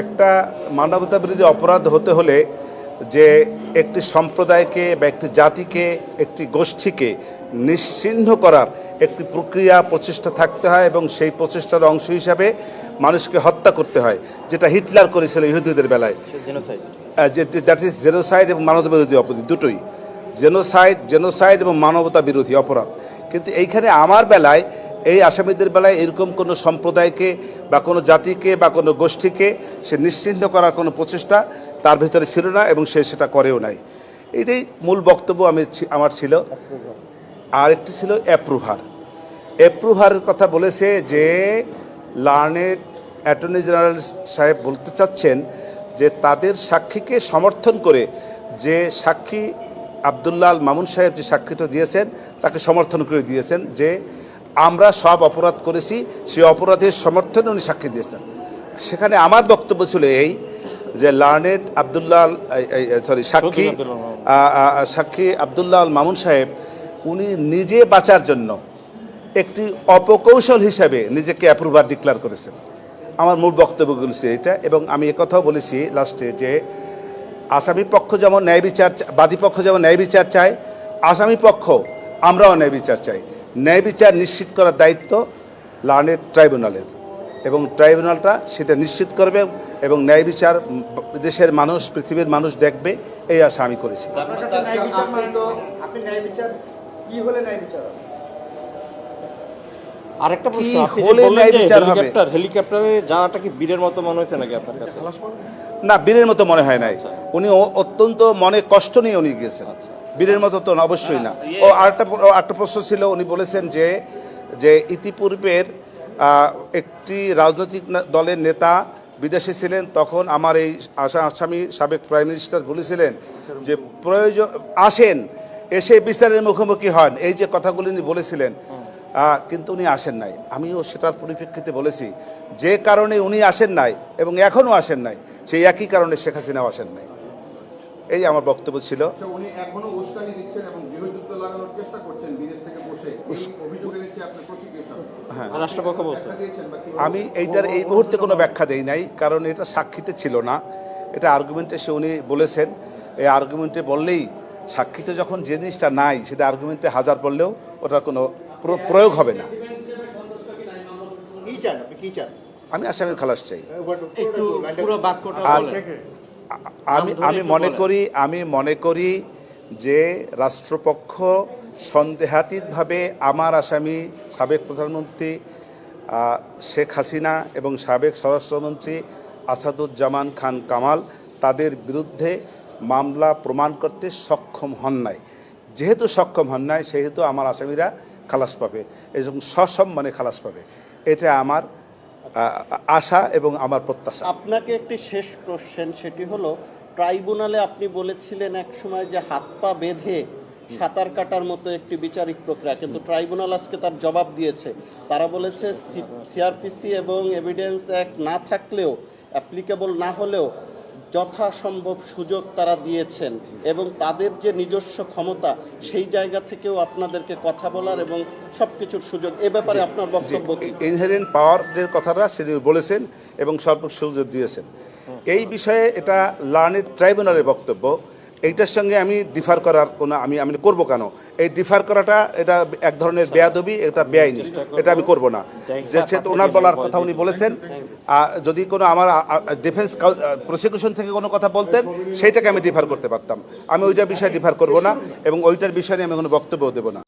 একটা মানবতা বিরোধী অপরাধ হতে হলে যে একটি সম্প্রদায়কে বা একটি জাতিকে একটি গোষ্ঠীকে নিশ্চিহ্ন করার একটি প্রক্রিয়া প্রচেষ্টা থাকতে হয় এবং সেই প্রচেষ্টার অংশ হিসাবে মানুষকে হত্যা করতে হয় যেটা হিটলার করেছিল ইহুদিদের বেলায়। যে দ্যাট ইজ জেনোসাইড এবং মানবতা বিরোধী অপরাধ দুটোই। জেনোসাইড জেনোসাইড এবং মানবতা বিরোধী অপরাধ। কিন্তু এইখানে আমার বেলায় এই আসামিদের বেলায় এরকম কোনো সম্প্রদায়কে বা কোনো জাতিকে বা কোনো গোষ্ঠীকে সে নিশ্চিহ্ন করার কোনো প্রচেষ্টা তার ভিতরে ছিল না এবং সে সেটা করেও নাই। এটাই মূল বক্তব্য আমি আমার ছিল। আর একটি ছিল অ্যাপ্রুভার অ্যাপ্রুভারের কথা বলেছে যে লার্নেড অ্যাটর্নি জেনারেল সাহেব বলতে চাচ্ছেন যে তাদের সাক্ষীকে সমর্থন করে যে সাক্ষী আবদুল্লাহ আল মামুন সাহেব যে সাক্ষীটা দিয়েছেন, তাকে সমর্থন করে দিয়েছেন যে আমরা সব অপরাধ করেছি সে অপরাধের সমর্থনে উনি সাক্ষী দিয়েছেন। সেখানে আমার বক্তব্য ছিল এই যে লার্নেড আবদুল্লাহ সরি সাক্ষী সাক্ষী আবদুল্লাহ মামুন সাহেব উনি নিজে বাঁচার জন্য একটি অপকৌশল হিসাবে নিজেকে অ্যাপ্রুভার ডিক্লেয়ার করেছেন। আমার মূল বক্তব্যগুলো ছিল এটা এবং আমি একথাও বলেছি লাস্টে যে আসামি পক্ষ যেমন ন্যায় বিচার বাদী পক্ষ যেমন ন্যায় বিচার চায় আসামি পক্ষ আমরাও ন্যায় বিচার চাই। ন্যায় বিচার নিশ্চিত করার দায়িত্ব লার্নেড ট্রাইব্যুনালের। এবং ট্রাইব্যুনালটা সেটা নিশ্চিত করবে এবং ন্যায় বিচার দেশের মানুষ পৃথিবীর মানুষ দেখবে এই আশা আমি করেছি। ন্যায় বিচার তো আপনি ন্যায় বিচার কি হলে ন্যায় বিচার হবে? আরেকটা প্রশ্ন আপনি যে হলে বললেন ন্যায় বিচার হবে? হেলিকপ্টারে যাওয়াটা কি বীরের মতো মনে হয়েছে নাকি আপনার কাছে? না বীরের মতো মনে হয় নাই। উনি অত্যন্ত মনে কষ্ট নিয়ে উনি গিয়েছেন। বীরের মতো তো অবশ্যই না। ও আরেকটা আরেকটা প্রশ্ন ছিল, উনি বলেছেন যে যে ইতিপূর্বের একটি রাজনৈতিক দলের নেতা বিদেশে ছিলেন, তখন আমার এই আশা আসামি সাবেক প্রাইম মিনিস্টার বলেছিলেন যে, প্রয়োজন আসেন, এসে বিচারের মুখোমুখি হন। এই যে কথাগুলি উনি বলেছিলেন কিন্তু উনি আসেন নাই। আমিও সেটার পরিপ্রেক্ষিতে বলেছি, যে কারণে উনি আসেন নাই এবং এখনও আসেন নাই, সেই একই কারণে শেখ হাসিনাও আসেন নাই। এই আমার বক্তব্য ছিল। তো উনি এখনও উস্কানি দিচ্ছেন এবং গৃহযুদ্ধ লাগানোর চেষ্টা করছেন বিদেশ থেকে বসে। এই অভিযোগ এনেছে আপনার প্রসিকিউশন রাষ্ট্রপক্ষ বলছে। দিয়েছেন বা কি আমি এইটার এই মুহূর্তে কোনো ব্যাখ্যা দেই নাই কারণ এটা সাক্ষীতে ছিল না। এটা আর্গুমেন্টে সে উনি বলেছেন। এই আর্গুমেন্টে বললেই সাক্ষীতে যখন যে জিনিসটা নাই সেটা আর্গুমেন্টে হাজার বললেও ওটার কোনো প্র- প্রয়োগ হবে না। আমি আসামের খালাস চাই। একটু আর আমি আমি মনে করি আমি মনে করি যে রাষ্ট্রপক্ষ সন্দেহাতীতভাবে আমার আসামি সাবেক প্রধানমন্ত্রী শেখ হাসিনা এবং সাবেক স্বরাষ্ট্রমন্ত্রী আসাদুজ্জামান খান কামাল তাদের বিরুদ্ধে মামলা প্রমাণ করতে সক্ষম হন নাই। যেহেতু সক্ষম হন নাই সেহেতু আমার আসামিরা খালাস পাবে এবং সসম্মানে খালাস পাবে। এটা আমার আশা এবং আমার প্রত্যাশা। আপনাকে একটি শেষ কোশ্চেন সেটি হলো ট্রাইব্যুনালে আপনি বলেছিলেন এক সময় যে হাত পা বেঁধে সাঁতার কাটার মতো একটি বিচারিক প্রক্রিয়া কিন্তু ট্রাইব্যুনাল আজকে তার জবাব দিয়েছে। তারা বলেছে সিআরপিসি এবং এভিডেন্স অ্যাক্ট না থাকলেও অ্যাপ্লিকেবল না হলেও যথাসম্ভব সুযোগ তারা দিয়েছেন এবং তাদের যে নিজস্ব ক্ষমতা সেই জায়গা থেকেও আপনাদেরকে কথা বলার এবং সব কিছুর সুযোগ। এ ব্যাপারে আপনার বক্তব্য ইনহেরেন্ট পাওয়ার যে কথাটা সেটি বলেছেন এবং সর্বোচ্চ সুযোগ দিয়েছেন। এই বিষয়ে এটা লার্নেড ট্রাইব্যুনালের বক্তব্য। এইটার সঙ্গে আমি ডিফার করার কোনো আমি আমি করব কেন? এই ডিফার করাটা এটা এক ধরনের বেয়াদবি এটা বেআইনি এটা আমি করব না। যে সে ওনার বলার কথা উনি বলেছেন। আর যদি কোনো আমার ডিফেন্স প্রসিকিউশন থেকে কোনো কথা বলতেন সেইটাকে আমি ডিফার করতে পারতাম। আমি ওইটার বিষয়ে ডিফার করব না এবং ওইটার বিষয়ে নিয়ে আমি কোনো বক্তব্য দেবো না।